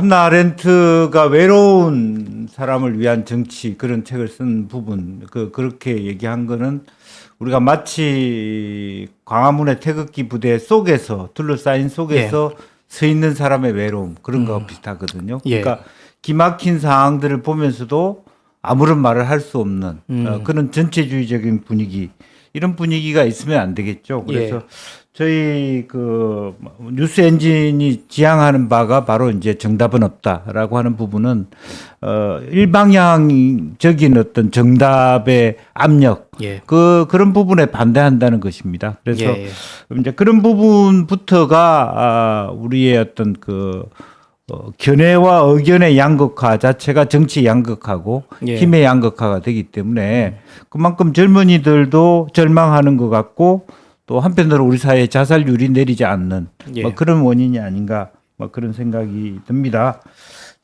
한나 아렌트가 외로운 사람을 위한 정치 그런 책을 쓴 부분 그 그렇게 얘기한 거는 우리가 마치 광화문의 태극기 부대 속에서 둘러싸인 속에서 서 있는 사람의 외로움 그런 거와 비슷하거든요. 예. 그러니까 기막힌 상황들을 보면서도 아무런 말을 할 수 없는 음. 어, 그런 전체주의적인 분위기 이런 분위기가 있으면 안 되겠죠. 그래서 예. 저희 그 뉴스 엔진이 지향하는 바가 바로 이제 정답은 없다라고 하는 부분은 어 일방향적인 어떤 정답의 압력 예. 그 그런 부분에 반대한다는 것입니다. 그래서 예, 예. 이제 그런 부분부터가 아, 우리의 어떤 그 어, 견해와 의견의 양극화 자체가 정치 양극화고 예. 힘의 양극화가 되기 때문에 그만큼 젊은이들도 절망하는 것 같고 또 한편으로 우리 사회의 자살률이 내리지 않는 예. 뭐 그런 원인이 아닌가 뭐 그런 생각이 듭니다.